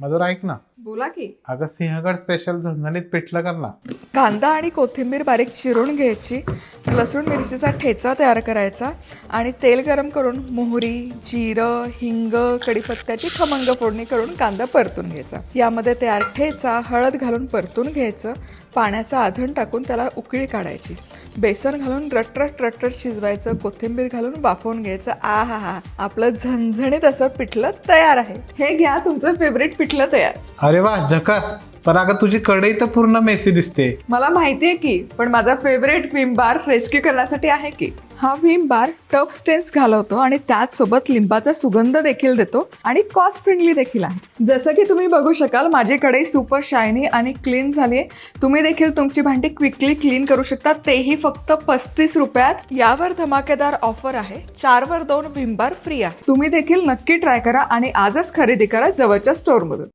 मधुर ऐक ना. बोला की. अगं सिंहगड स्पेशल झणझणीत पिठलं कर ना. कांदा आणि कोथिंबीर बारीक चिरून घ्यायची. लसूण मिरचीचा ठेचा तयार करायचा. आणि तेल गरम करून मोहरी जिरं हिंग कढीपत्त्याची खमंग फोडणी करून कांदा परतून घ्यायचा. यामध्ये तयार ठेचा हळद घालून परतून घ्यायचं. पाण्याचा आधण टाकून त्याला उकळी काढायची. बेसन घालून रटरट रटरट शिजवायचं कोथिंबीर घालून वाफवून घ्यायचं. आ हा हा आपलं झणझणीत असं पिठलं तयार आहे. हे घ्या तुमचं फेवरेट पिठलं तयार. अरे वा जकास पण अगं तुझी कढई तर पूर्ण मेसी दिसते. मला माहिती आहे की पण माझा फेवरेट विम बार रेस्क्यू करण्यासाठी आहे की. हा विम बार टप स्टेन्स घालवतो आणि त्याचसोबत लिंबाचा सुगंध देखील देतो आणि कॉस्ट फ्रेंडली देखील आहे. जसं की तुम्ही बघू शकाल माझी कढई सुपर शायनी आणि क्लीन झाली आहे तुम्ही देखील तुमची भांडी क्विकली क्लीन करू शकता. तेही फक्त पस्तीस रुपयात. यावर धमाकेदार ऑफर आहे. चारवर दोन विम बार फ्री आहे. तुम्ही देखील नक्की ट्राय करा आणि आजच खरेदी करा जवळच्या स्टोअरमधून